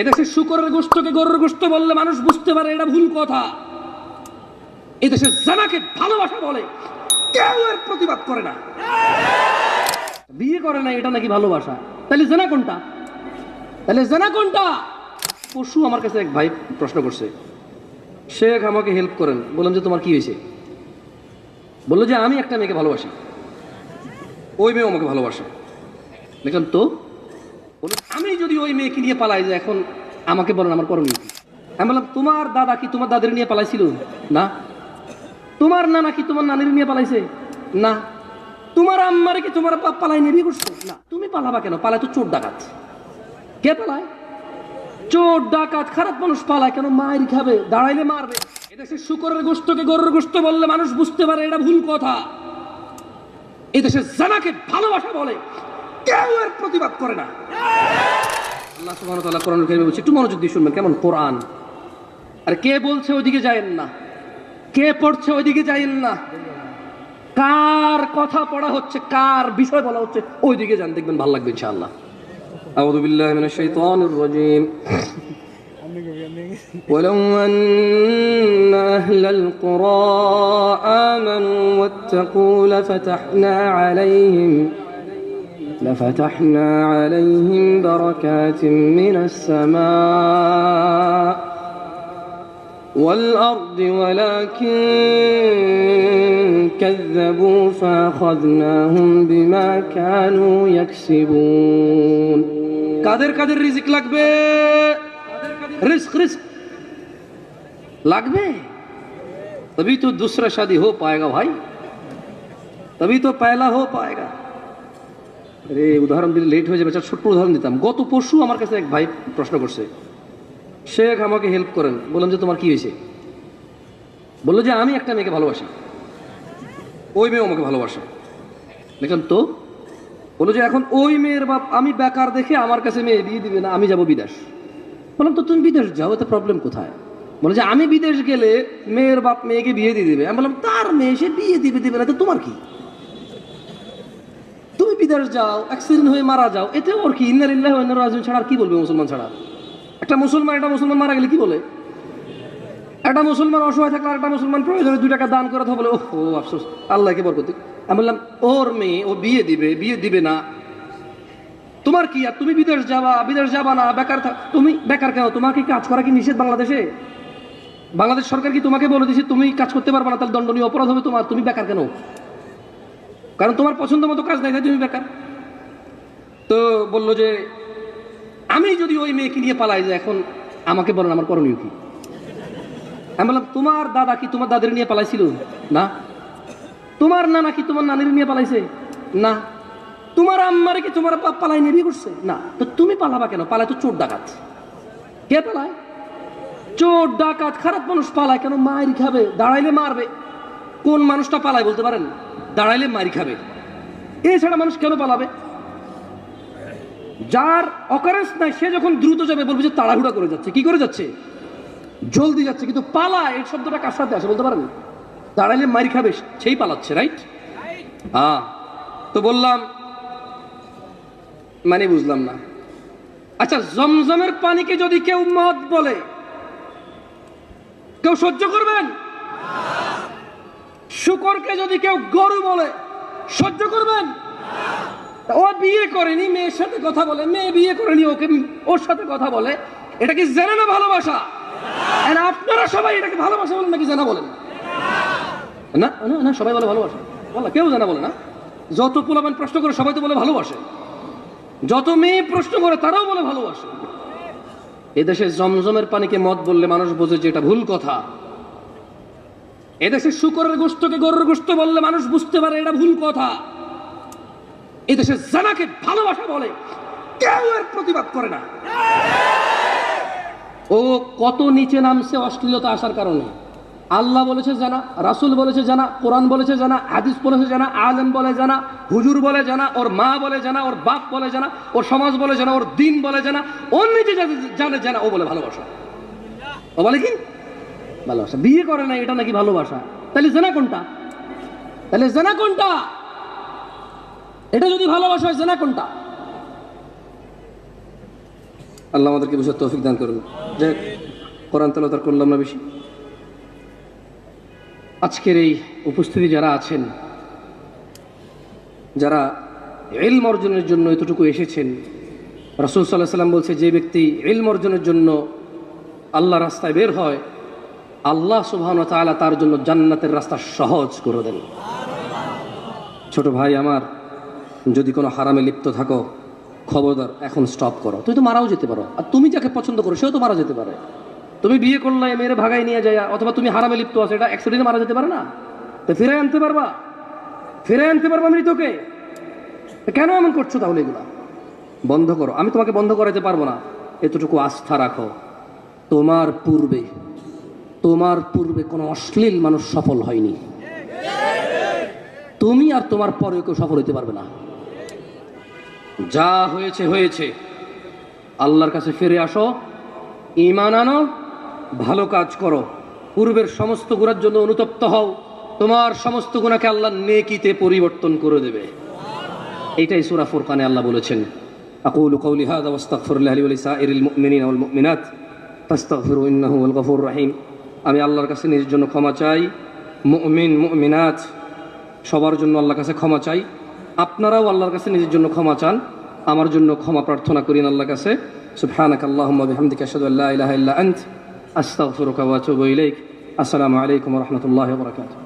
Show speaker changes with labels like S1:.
S1: এদেশে শুকরের গোস্তকে গরুর গোস্ত বললে মানুষ বুঝতে পারে এটা ভুল কথা। এদেশে জানাকে ভালোবাসা বলে কেউ এর প্রতিবাদ করে না। বিয়ে করে না, এটা নাকি ভালোবাসা? তাহলে জানা কোনটা? তাহলে জানা কোনটা? পশু আমার কাছে এক ভাই প্রশ্ন করছে। শেখ আমাকে হেল্প করেন, বললাম যে তোমার কি হয়েছে? বলল যে আমি একটা মেয়েকে ভালোবাসি। ওই মেয়ে আমাকে ভালোবাসে। দেখলাম তো আমি যদি ওই মেয়েকে নিয়ে পালাই যে এখন আমাকে বলেন আমার করণীয় কি? আমি বললাম, তোমার দাদা কি তোমার দাদের নিয়ে পালাইছিল? না। তোমার নানা কি তোমার নানির নিয়ে পালাইছে? না। তোমার আম্মারে কি তোমার বাপ পালাই নিয়ে করছে? না। তুমি পালাবা কেন? পালায় তো চোর ডাকাত। কে পালায়? চোর ডাকাত, খারাপ মানুষ পালায় কেন? মায়ের খাবে, দাঁড়াইলে মারবে। এদেশে শুকরের গোস্তকে গরুর গোস্ত বললে মানুষ বুঝতে পারে, এটা ভুল কথা। এদেশে জানাকে ভালোবাসা বলে। কেউ এর প্রতিবাদ করে না আল্লাহ সুবহানাহু ওয়া তাআলা কোরআন কারিমে বলছে একটু মনোযোগ দিয়ে শুনবেন কেমন কোরআন আর কে বলছে ওইদিকে যায়েন না কে পড়ছে ওইদিকে যাইেন না কার কথা পড়া হচ্ছে কার বিষয় বলা হচ্ছে ওইদিকে যান দেখবেন ভালো লাগবে ইনশাআল্লাহ আউযু বিল্লাহি মিনাশ শাইতানির রাজীম ولو أن أهل القرى آمنوا واتقوا لفتحنا عليهم لفتحنا عليهم بركات من السماء والأرض ولكن كذبوا فأخذناهم بما كانوا يكسبون কাদের কাদের রিজিক লাগবে रिस्क रिस्क লাগবে तभी तो दूसरा शादी हो पाएगा भाई तभी तो पहला हो पाएगा আরে, উদাহরণ দিলে লেট হয়ে যাবে। আচ্ছা ছোট্ট উদাহরণ দিতাম। গত পরশু আমার কাছে এক ভাই প্রশ্ন করছে। শেখ, আমাকে হেল্প করেন। বললাম যে, তোমার কি হয়েছে? বলল যে, আমি একটা মেয়েকে ভালোবাসি। ওই মেয়ে আমাকে ভালোবাসে। দেখলাম, তো? বলল যে, এখন ওই মেয়ের বাপ আমি বেকার দেখে আমার কাছে মেয়ে বিয়ে দিবে না, আমি যাব বিদেশ। বললাম, তো তুমি বিদেশ যাও, এতে প্রবলেম কোথায়? বলে যে, আমি বিদেশ গেলে মেয়ের বাপ মেয়েকে বিয়ে দিয়ে দিবে। আমি বললাম, তার মেয়ে, সে বিয়ে দিবে দিবে না, তো তোমার কি? বিদেশ যাও অ্যাক্সিডেন্ট হয়ে মারা যাও এতে ওর কি ইন্নারিল্লাহ রাজুন ছাড়া আর কি বলবে মুসলমান ছাড়া? একটা মুসলমান একটা মুসলমান মারা গেলে কি বলে? একটা মুসলমান অসহায় থাকলে একটা মুসলমান প্রয়োজনে দুই টাকা দান করে বলে, ওহো আফসোস, আল্লাহকে বরকতি আমি বললাম, ওর মেয়ে, ও বিয়ে দিবে বিয়ে দিবে না। তোমার কি আর, তুমি বিদেশ যাবা বিদেশ যাবা না, বেকার তুমি বেকার কেন? তোমাকে কাজ করা কি নিষেধ বাংলাদেশে? বাংলাদেশ সরকার কি তোমাকে বলে দিছে, তুমি কাজ করতে পারবে না, তাহলে দণ্ডনীয় অপরাধ হবে তোমার, তুমি বেকার কেন? কারণ তোমার পছন্দ মতো কাজ নাই তুমি বেকার। তো বলল যে, আমি যদি ওই মেয়েকে নিয়ে পালাই যে এখন আমাকে বলেন আমার করণীয় কি? আমি বললাম, তোমার দাদা কি তোমার দাদের নিয়ে পালাইছিল? না। তোমার নানা কি তোমার নানির নিয়ে পালাইছে? না। তোমার আম্মারে কি তোমার বাপ পালাই নিয়ে করছে? না। তো তুমি পালাবা কেন? পালায় তো চোর ডাকাত। কে পালায়? চোর ডাকাত, খারাপ মানুষ পালায় কেন? মায়ের খাবে, দাঁড়াইলে মারবে। কোন মানুষটা পালায় বলতে পারেন? দাঁড়াইলে মারি খাবে। এছাড়া মানুষ কেন পালাবে? যার অকারেন্স নাই, সে যখন দ্রুত যাবে, বলবে যে তাড়াহুড়া করে যাচ্ছে। কি করে যাচ্ছে? জলদি যাচ্ছে, কিন্তু পালা, এই শব্দটা কার সাথে আসে বলতে পারেন? দাঁড়াইলে মারি খাবে, সেই পালাচ্ছে রাইট হ্যাঁ। তো বললাম মানে বুঝলাম না। আচ্ছা জমজমের পানিকে যদি কেউ মদ বলে, কেউ সহ্য করবেন? শুকরকে যদি কেউ গরু বলে, সহ্য করবেন? ও বিয়ে করেনি, মেয়ের সাথে কথা বলে। মেয়ে বিয়ে করেনি, ওকে ওর সাথে কথা বলে। এটা কি জেনে না ভালোবাসা? আপনারা সবাই এটাকে ভালোবাসা বলেন নাকি জানা বলেন? না না না, সবাই বলে ভালোবাসে। বলা কেউ জানা বলে না। যত পোলাপান প্রশ্ন করে সবাই তো বলে ভালোবাসে। যত মেয়ে প্রশ্ন করে তারাও বলে ভালোবাসে। এদেশে জমজমের পানিকে মদ বললে মানুষ বোঝে যে এটা ভুল কথা। এদেশে শুকরের গোস্তকে গরুর গোস্ত বললে মানুষ বুঝতে পারে এটা ভুল কথা। এদেশে জানাকে ভালোবাসা বলে, কেউ এর প্রতিবাদ করে না। ও কত নিচে নামছে অশ্লীলতা আসার কারণে। আল্লাহ বলেছে জানা, রাসুল বলেছে জানা, কোরআন বলেছে জানা, হাদিস বলেছে জানা, আলেম বলে জানা, হুজুর বলে জানা, ওর মা বলে জানা, ওর বাপ বলে জানা, ওর সমাজ বলে জানা, ওর দিন বলে জানা, ওর নিজে জানে জানা, ও বলে ভালোবাসা। ও বলে কি? ভালোবাসা। বিয়ে করে না এটা নাকি ভালোবাসা? তাহলে জানা কোনটা? তাহলে জানা কোনটা? এটা যদি ভালোবাসা হয় জানা কোনটা? আল্লাহ আমাদেরকে বুঝার তৌফিক দান করুন। হোক, কোরআন তালা তার করলাম না বেশি। আজকের এই উপস্থিতি যারা আছেন যারা এলম অর্জনের জন্য এতটুকু এসেছেন রাসুল সাল্লাহ সাল্লাম বলছে যে ব্যক্তি এলম অর্জনের জন্য আল্লাহ রাস্তায় বের হয় আল্লাহ সুবহান তাআলা তার জন্য জান্নাতের রাস্তা সহজ করে দেন। ছোট ভাই আমার, যদি কোনো হারামে লিপ্ত থাকো, খবরদার, এখন স্টপ করো। তুই তো মারাও যেতে পারো। আর তুমি যাকে পছন্দ করো, সেও তো মারা যেতে পারে। তুমি বিয়ে করলে, মেয়েরে ভাগাই নিয়ে যায়, অথবা তুমি হারামে লিপ্ত আছো, এটা অ্যাক্সিডেন্টে মারা যেতে পারে না? তো ফিরে আনতে পারবা? ফিরে আনতে পারবা মৃতকে? কেন এমন করছ তাহলে এগুলা? বন্ধ করো। আমি তোমাকে বন্ধ করাতে পারব না। এতটুকু আস্থা রাখো। তোমার পূর্বে তোমার পূর্বে কোনো অশ্লীল মানুষ সফল হয়নি তুমি আর তোমার পরে কেউ সফল হতে পারবে না যা হয়েছে হয়েছে আল্লাহর কাছে ফিরে আসো ইমান আনো ভালো কাজ করো পূর্বের সমস্ত গুণার জন্য অনুতপ্ত হও তোমার সমস্ত গুণাকে আল্লাহ নেকিতে পরিবর্তন করে দেবে এইটাই সূরা ফুরকানে আল্লাহ বলেছেন أقول قولي هذا واستغفر الله لي ولسائر المؤمنين والمؤمنات فاستغفروا إنه هو الغفور الرحيم আমি আল্লাহর কাছে নিজের জন্য ক্ষমা চাই। মুমিন, মুমিনাত, সবার জন্য আল্লাহর কাছে ক্ষমা চাই। আপনারাও আল্লাহর কাছে নিজের জন্য ক্ষমা চান। আমার জন্য ক্ষমা প্রার্থনা করিন আল্লাহর কাছে। সুবহানাক আল্লাহুম্মা বিহামদিকা আসসালামু আলাইকুম রাহমাতুল্লাহি বারাকাতুহু।